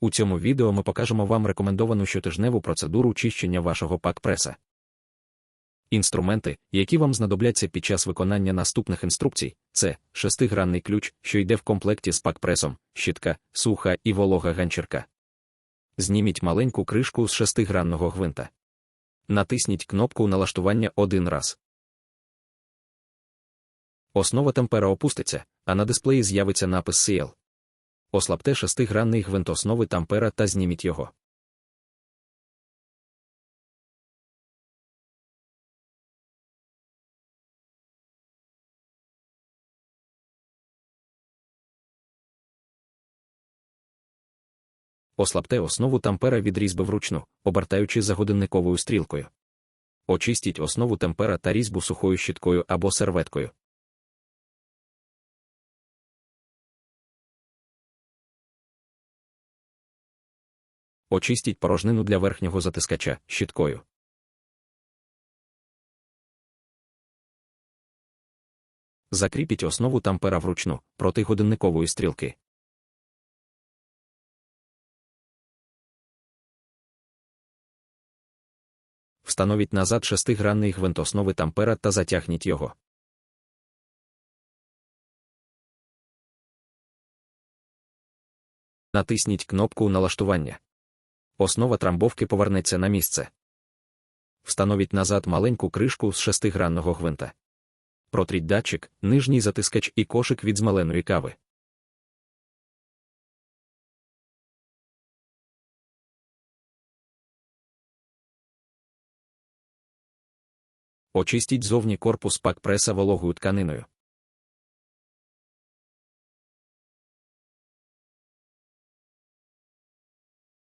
У цьому відео ми покажемо вам рекомендовану щотижневу процедуру чищення вашого пак-преса. Інструменти, які вам знадобляться під час виконання наступних інструкцій, це шестигранний ключ, що йде в комплекті з пак-пресом, щітка, суха і волога ганчірка. Зніміть маленьку кришку з шестигранного гвинта. Натисніть кнопку налаштування один раз. Основа темпера опуститься, а на дисплеї з'явиться напис CL. Ослабте шестигранний гвинт основи тампера та зніміть його. Ослабте основу тампера від різьби вручну, обертаючи за годинниковою стрілкою. Очистіть основу темпера та різьбу сухою щіткою або серветкою. Очистіть порожнину для верхнього затискача щіткою. Закріпіть основу тампера вручну проти годинникової стрілки. Встановіть назад шестигранний гвинт основи тампера та затягніть його. Натисніть кнопку налаштування. Основа трамбовки повернеться на місце. Встановіть назад маленьку кришку з шестигранного гвинта. Протріть датчик, нижній затискач і кошик від змеленої кави. Очистіть зовні корпус пак-преса вологою тканиною.